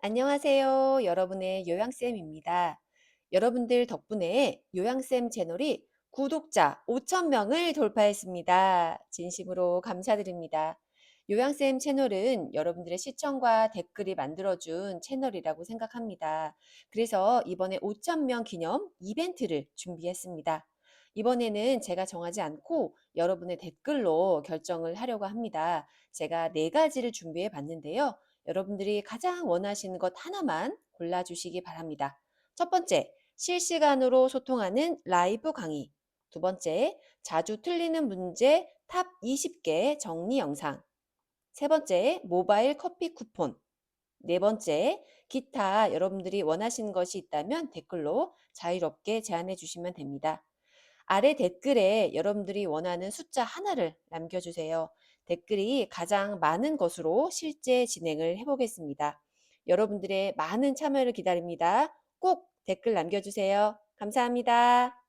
안녕하세요. 여러분의 요양쌤입니다. 여러분들 덕분에 요양쌤 채널이 구독자 5,000명을 돌파했습니다. 진심으로 감사드립니다. 요양쌤 채널은 여러분들의 시청과 댓글이 만들어준 채널이라고 생각합니다. 그래서 이번에 5,000명 기념 이벤트를 준비했습니다. 이번에는 제가 정하지 않고 여러분의 댓글로 결정을 하려고 합니다. 제가 네 가지를 준비해 봤는데요. 여러분들이 가장 원하시는 것 하나만 골라주시기 바랍니다. 첫 번째, 실시간으로 소통하는 라이브 강의. 두 번째, 자주 틀리는 문제 탑 20개 정리 영상. 세 번째, 모바일 커피 쿠폰. 네 번째, 기타 여러분들이 원하시는 것이 있다면 댓글로 자유롭게 제안해 주시면 됩니다. 아래 댓글에 여러분들이 원하는 숫자 하나를 남겨주세요. 댓글이 가장 많은 것으로 실제 진행을 해보겠습니다. 여러분들의 많은 참여를 기다립니다. 꼭 댓글 남겨주세요. 감사합니다.